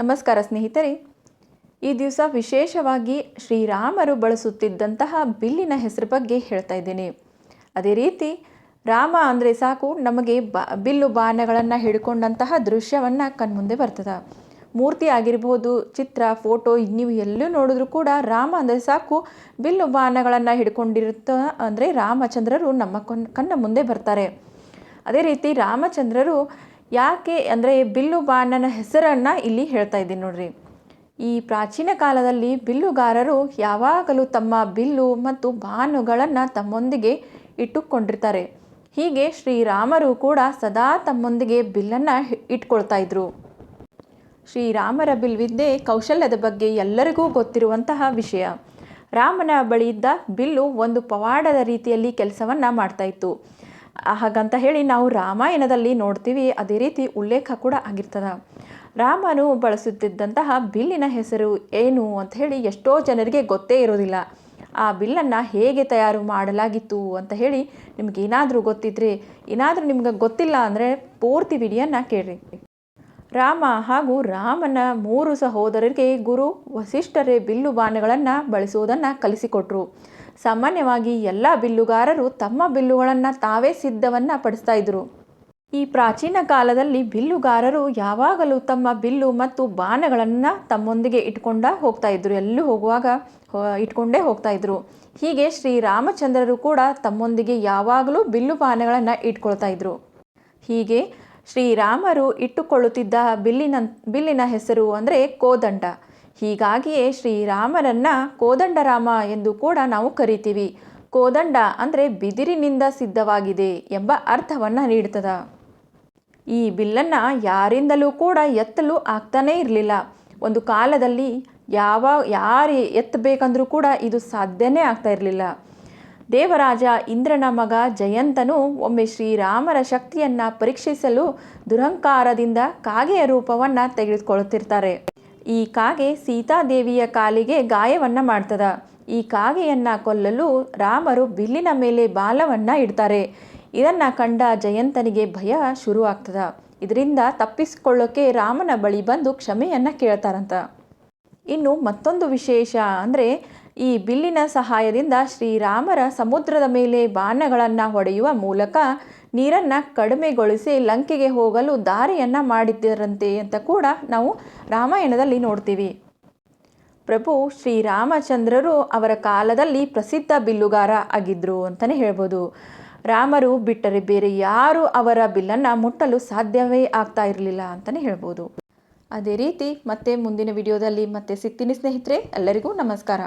ನಮಸ್ಕಾರ ಸ್ನೇಹಿತರೆ. ಈ ದಿವಸ ವಿಶೇಷವಾಗಿ ಶ್ರೀರಾಮರು ಬಳಸುತ್ತಿದ್ದಂತಹ ಬಿಲ್ಲಿನ ಹೆಸರು ಬಗ್ಗೆ ಹೇಳ್ತಾ ಇದ್ದೇನೆ. ಅದೇ ರೀತಿ ರಾಮ ಅಂದರೆ ಸಾಕು, ನಮಗೆ ಬಾ, ಬಿಲ್ಲು ಬಾಣಗಳನ್ನು ಹಿಡ್ಕೊಂಡಂತಹ ದೃಶ್ಯವನ್ನು ಕಣ್ಮುಂದೆ ಬರ್ತದೆ. ಮೂರ್ತಿ ಆಗಿರ್ಬೋದು, ಚಿತ್ರ, ಫೋಟೋ ನೀವು ಎಲ್ಲೂ ನೋಡಿದ್ರೂ ಕೂಡ ರಾಮ ಅಂದರೆ ಸಾಕು, ಬಿಲ್ಲು ಬಾಣಗಳನ್ನು ಹಿಡ್ಕೊಂಡಿರುತ್ತ ಅಂದರೆ ರಾಮಚಂದ್ರರು ನಮ್ಮ ಕಣ್ ಕಣ್ಣ ಮುಂದೆ ಬರ್ತಾರೆ. ಅದೇ ರೀತಿ ರಾಮಚಂದ್ರರು ಯಾಕೆ ಅಂದರೆ ಬಿಲ್ಲು ಬಾಣನ ಹೆಸರನ್ನು ಇಲ್ಲಿ ಹೇಳ್ತಾ ಇದ್ದೀನಿ ನೋಡ್ರಿ. ಈ ಪ್ರಾಚೀನ ಕಾಲದಲ್ಲಿ ಬಿಲ್ಲುಗಾರರು ಯಾವಾಗಲೂ ತಮ್ಮ ಬಿಲ್ಲು ಮತ್ತು ಬಾಣುಗಳನ್ನು ತಮ್ಮೊಂದಿಗೆ ಇಟ್ಟುಕೊಂಡಿರ್ತಾರೆ. ಹೀಗೆ ಶ್ರೀರಾಮರು ಕೂಡ ಸದಾ ತಮ್ಮೊಂದಿಗೆ ಬಿಲ್ಲನ್ನು ಇಟ್ಕೊಳ್ತಾ ಇದ್ರು. ಶ್ರೀರಾಮರ ಬಿಲ್ವಿದ್ದೆ ಕೌಶಲ್ಯದ ಬಗ್ಗೆ ಎಲ್ಲರಿಗೂ ಗೊತ್ತಿರುವಂತಹ ವಿಷಯ. ರಾಮನ ಬಳಿಯಿದ್ದ ಬಿಲ್ಲು ಒಂದು ಪವಾಡದ ರೀತಿಯಲ್ಲಿ ಕೆಲಸವನ್ನು ಮಾಡ್ತಾ ಇತ್ತು. ಹಾಗಂತ ಹೇಳಿ ನಾವು ರಾಮಾಯಣದಲ್ಲಿ ನೋಡ್ತೀವಿ. ಅದೇ ರೀತಿ ಉಲ್ಲೇಖ ಕೂಡ ಆಗಿರ್ತದೆ. ರಾಮನು ಬಳಸುತ್ತಿದ್ದಂತಹ ಬಿಲ್ಲಿನ ಹೆಸರು ಏನು ಅಂತ ಹೇಳಿ ಎಷ್ಟೋ ಜನರಿಗೆ ಗೊತ್ತೇ ಇರೋದಿಲ್ಲ. ಆ ಬಿಲ್ಲನ್ನು ಹೇಗೆ ತಯಾರು ಮಾಡಲಾಗಿತ್ತು ಅಂತ ಹೇಳಿ ನಿಮ್ಗೇನಾದರೂ ಗೊತ್ತಿದ್ರೆ, ಏನಾದರೂ ನಿಮ್ಗೆ ಗೊತ್ತಿಲ್ಲ ಅಂದರೆ ಪೂರ್ತಿ ವಿಡಿಯೋನ ಕೇಳ್ರಿ. ರಾಮ ಹಾಗೂ ರಾಮನ ಮೂರು ಸಹೋದರರಿಗೆ ಗುರು ವಸಿಷ್ಠರೇ ಬಿಲ್ಲು ಬಾಣಗಳನ್ನು ಬಳಸುವುದನ್ನು ಕಲಿಸಿಕೊಟ್ರು. ಸಾಮಾನ್ಯವಾಗಿ ಎಲ್ಲ ಬಿಲ್ಲುಗಾರರು ತಮ್ಮ ಬಿಲ್ಲುಗಳನ್ನು ತಾವೇ ಸಿದ್ಧವನ್ನು ಪಡಿಸ್ತಾ ಇದ್ರು. ಈ ಪ್ರಾಚೀನ ಕಾಲದಲ್ಲಿ ಬಿಲ್ಲುಗಾರರು ಯಾವಾಗಲೂ ತಮ್ಮ ಬಿಲ್ಲು ಮತ್ತು ಬಾಣಗಳನ್ನು ತಮ್ಮೊಂದಿಗೆ ಇಟ್ಕೊಂಡ ಹೋಗ್ತಾ ಇದ್ರು, ಎಲ್ಲೂ ಹೋಗುವಾಗ ಇಟ್ಕೊಂಡೇ ಹೋಗ್ತಾ ಇದ್ರು. ಹೀಗೆ ಶ್ರೀರಾಮಚಂದ್ರರು ಕೂಡ ತಮ್ಮೊಂದಿಗೆ ಯಾವಾಗಲೂ ಬಿಲ್ಲು ಬಾಣಗಳನ್ನು ಇಟ್ಕೊಳ್ತಾ ಇದ್ರು. ಹೀಗೆ ಶ್ರೀರಾಮರು ಇಟ್ಟುಕೊಳ್ಳುತ್ತಿದ್ದ ಬಿಲ್ಲಿನ ಬಿಲ್ಲಿನ ಹೆಸರು ಅಂದರೆ ಕೋದಂಡ. ಹೀಗಾಗಿಯೇ ಶ್ರೀರಾಮನನ್ನು ಕೋದಂಡರಾಮ ಎಂದು ಕೂಡ ನಾವು ಕರಿತೀವಿ. ಕೋದಂಡ ಅಂದರೆ ಬಿದಿರಿನಿಂದ ಸಿದ್ಧವಾಗಿದೆ ಎಂಬ ಅರ್ಥವನ್ನು ನೀಡ್ತದ. ಈ ಬಿಲ್ಲನ್ನು ಯಾರಿಂದಲೂ ಕೂಡ ಎತ್ತಲು ಆಗ್ತಾನೇ ಇರಲಿಲ್ಲ. ಒಂದು ಕಾಲದಲ್ಲಿ ಯಾವ, ಯಾರು ಎತ್ತಬೇಕಂದ್ರೂ ಕೂಡ ಇದು ಸಾಧ್ಯನೇ ಆಗ್ತಾ ಇರಲಿಲ್ಲ. ದೇವರಾಜ ಇಂದ್ರನ ಮಗ ಜಯಂತನು ಒಮ್ಮೆ ಶ್ರೀರಾಮರ ಶಕ್ತಿಯನ್ನು ಪರೀಕ್ಷಿಸಲು ದುರಹಂಕಾರದಿಂದ ಕಾಗೆಯ ರೂಪವನ್ನು ತೆಗೆದುಕೊಳ್ಳುತ್ತಿರ್ತಾರೆ. ಈ ಕಾಗೆ ಸೀತಾದೇವಿಯ ಕಾಲಿಗೆ ಗಾಯವನ್ನು ಮಾಡ್ತದ. ಈ ಕಾಗೆಯನ್ನು ಕೊಲ್ಲಲು ರಾಮರು ಬಿಲ್ಲಿನ ಮೇಲೆ ಬಾಲವನ್ನು ಇಡ್ತಾರೆ. ಇದನ್ನು ಕಂಡ ಜಯಂತನಿಗೆ ಭಯ ಶುರುವಾಗ್ತದ. ಇದರಿಂದ ತಪ್ಪಿಸಿಕೊಳ್ಳೋಕೆ ರಾಮನ ಬಳಿ ಬಂದು ಕ್ಷಮೆಯನ್ನು ಕೇಳ್ತಾರಂತ. ಇನ್ನು ಮತ್ತೊಂದು ವಿಶೇಷ ಅಂದರೆ, ಈ ಬಿಲ್ಲಿನ ಸಹಾಯದಿಂದ ಶ್ರೀರಾಮರ ಸಮುದ್ರದ ಮೇಲೆ ಬಾಣಗಳನ್ನು ಹೊಡೆಯುವ ಮೂಲಕ ನೀರನ್ನು ಕಡಿಮೆಗೊಳಿಸಿ ಲಂಕೆಗೆ ಹೋಗಲು ದಾರಿಯನ್ನು ಮಾಡಿದ್ದರಂತೆ ಅಂತ ಕೂಡ ನಾವು ರಾಮಾಯಣದಲ್ಲಿ ನೋಡ್ತೀವಿ. ಪ್ರಭು ಶ್ರೀರಾಮಚಂದ್ರರು ಅವರ ಕಾಲದಲ್ಲಿ ಪ್ರಸಿದ್ಧ ಬಿಲ್ಲುಗಾರ ಆಗಿದ್ದರು ಅಂತಲೇ ಹೇಳ್ಬೋದು. ರಾಮರು ಬಿಟ್ಟರೆ ಬೇರೆ ಯಾರು ಅವರ ಬಿಲ್ಲನ್ನು ಮುಟ್ಟಲು ಸಾಧ್ಯವೇ ಆಗ್ತಾ ಇರಲಿಲ್ಲ ಅಂತಲೇ ಹೇಳ್ಬೋದು. ಅದೇ ರೀತಿ ಮತ್ತೆ ಮುಂದಿನ ವಿಡಿಯೋದಲ್ಲಿ ಮತ್ತೆ ಸಿಗ್ತೀನಿ ಸ್ನೇಹಿತರೆ, ಎಲ್ಲರಿಗೂ ನಮಸ್ಕಾರ.